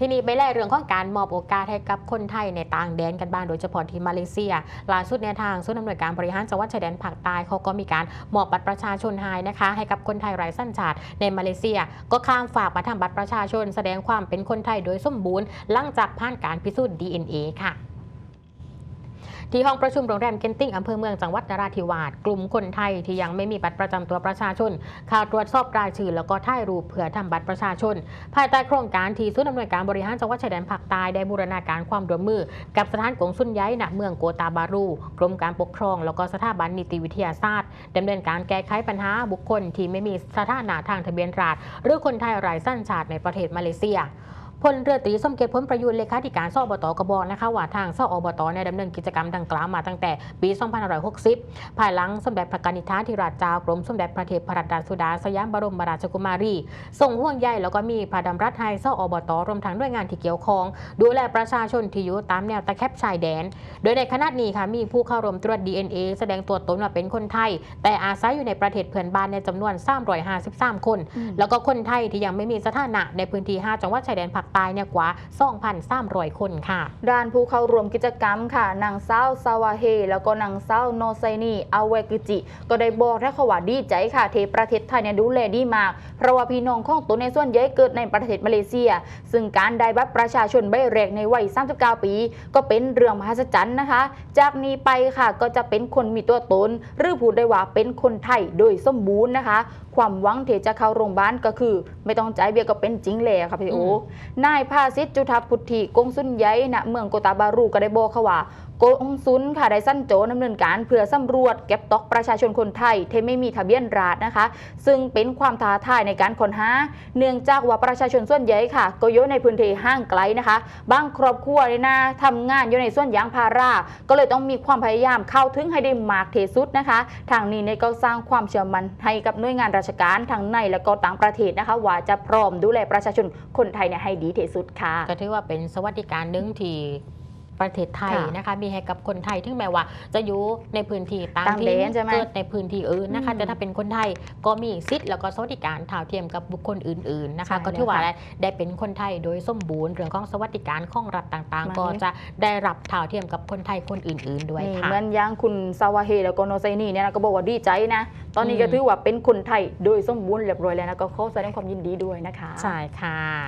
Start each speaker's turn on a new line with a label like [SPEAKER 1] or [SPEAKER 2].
[SPEAKER 1] ทีนี้ไปแล่เรื่องของการมอบโอกาสให้กับคนไทยในต่างแดนกันบ้างโดยเฉพาะที่มาเลเซียล่าสุดในทางศูนย์อำนวยการบริหารจังหวัดชายแดนภาคใต้เขาก็มีการมอบบัตรประชาชนให้นะคะให้กับคนไทยไร้สัญชาติในมาเลเซีย ก็ข้ามฝากมาทำบัตรประชาชน แสดงความเป็นคนไทยโดยสมบูรณ์หลังจากผ่านการพิสูจน์ DNA ค่ะ ที่ห้องประชุมโรงแรมเคนติงอำเภอเมืองจังหวัดนราธิวาสกลุ่มคนไทยที่ยังไม่มีบัตรประจำตัวประชาชนข่าวตรวจสอบรายชื่อแล้วก็ถ่ายรูปเพื่อทำบัตรประชาชน ภายใต้โครงการที่ศูนย์อำนวยการบริหารจังหวัดชายแดนภาคใต้ได้บูรณาการความร่วมมือ กับสถานกงสุลย้ายณเมืองโกตาบารูกรมการปกครอง แล้วก็สถาบันนิติวิทยาศาสตร์ดำเนินการแก้ไขปัญหาบุคคลที่ไม่มีสถานะทางทะเบียนราษฎรหรือคนไทยไร้สัญชาติในประเทศมาเลเซีย พลเรือตรีสมเกติผลประยูนเลขาธิการสอบตกบอกนะคะว่าทางสอบตเนี่ยดำเนินกิจกรรมดังกล่าวมาตั้งแต่ปี2560 ภายหลังสมเด็จพระกนิษฐาธิราชเจ้ากรมสมเด็จพระเทพรัตนราชสุดาสยามบรมราชกุมารีส่งห่วงใยแล้วก็มีพระดำรัสให้สอบตรวมทั้งหน่วยงานที่เกี่ยวข้อง ดูแลประชาชนที่อยู่ตามแนวตะแคบชายแดน โดยในขณะนี้ค่ะมีผู้เข้าร่วมตรวจ DNA แสดงตัวตนว่าเป็นคนไทย แต่อาศัยอยู่ในประเทศเพื่อนบ้านในจำนวน 353 คน แล้วก็คนไทยที่ยังไม่มีสถานะในพื้นที่ 5 จังหวัดชายแดนภาคใต้เนี่ยกว่า2,300คนค่ะ
[SPEAKER 2] ด้านผู้เข้าร่วมกิจกรรมค่ะนางเศร้าซาวาเฮแล้วก็นางเศร้าโนไซนีอาเวกุจิ ก็ได้บอกและเขาว่าดีใจค่ะเทประเทศไทยเนี่ยดูแลดีมาก เพราะว่าพี่น้องของตนในส่วนใหญ่เกิดในประเทศมาเลเซีย ซึ่งการได้บัตรประชาชนใบแรกในวัย 39 ปี ก็เป็นเรื่องมหัศจรรย์นะคะ จากนี้ไปค่ะก็จะเป็นคนมีตัวตน หรือพูดได้ว่าเป็นคนไทยโดยสมบูรณ์นะคะ ความหวังที่จะเข้าโรงพยาบาลก็คือ ไม่ต้องจ่ายเบี้ยก็เป็นจริงแล้วค่ะพี่โอนายภาสิทธิจุฑาพุทธิกงสุนใหญ่ณเมืองโกตาบารูก็ได้บอกค่ะว่ากงสุนค่ะได้สั้นโจดำเนินการเพื่อสำรวจเก็บตอกประชาชนคนไทยที่ไม่มีทะเบียนราษนะคะ ซึ่งเป็นความท้าทายในการค้นหา เนื่องจากว่าประชาชนส่วนใหญ่ค่ะ ก็อยู่ในพื้นที่ห่างไกลนะคะ บางครอบครัวเนี่ยนะทำงานอยู่ในส่วนยางพารา ก็เลยต้องมีความพยายามเข้าถึงให้ได้มากที่สุดนะคะ ทางนี้เนี่ยก็สร้างความเชื่อมั่นให้กับหน่วยงานราชการทั้งในและก็ต่างประเทศนะคะ ว่าจะพร้อมดูแลประชาชนคนไทยเนี่ยให้ดีที่สุดค่ะ
[SPEAKER 1] ก็ถือว่าเป็นสวัสดิการหนึ่งที่ประเทศไทย
[SPEAKER 2] ค่ะ
[SPEAKER 1] นะคะ มีให้กับคนไทยถึงแม้ว่า จะอยู่ในพื้นที่ต่าง
[SPEAKER 2] ต่างแด
[SPEAKER 1] ที่
[SPEAKER 2] นใช่ไหม
[SPEAKER 1] เกิดในพื้นที่อื่นนะคะ
[SPEAKER 2] อืม
[SPEAKER 1] แต่ถ้าเป็นคนไทยก็มีสิทธิ์แล้วก็สวัสดิการเท่าเทียมกับบุคคลอื่นๆนะคะ
[SPEAKER 2] ใช่
[SPEAKER 1] ก็ถือว่า
[SPEAKER 2] แล้วค่ะ
[SPEAKER 1] ได้เป็นคนไทยโดยสมบูรณ์เรื่องของสวัสดิการของรัฐต่าง
[SPEAKER 2] มัน
[SPEAKER 1] ๆก็จะได้รับเท่าเทียมกับคนไทยคนอื่น ๆ ด้วย
[SPEAKER 2] นี่
[SPEAKER 1] ค่ะ
[SPEAKER 2] เหมือนอยังคุณซาวาเฮแล้วก็โนไซนี่เนี่ยนะก็บอกว่าดีใจนะตอนนี้
[SPEAKER 1] อืม
[SPEAKER 2] ก็ถือว่าเป็นคนไทยโดยสมบูรณ์เรียบร้อยแล้วนะก็ขอแสดงความยินดีด้วยนะคะ
[SPEAKER 1] ใช่ค่ะ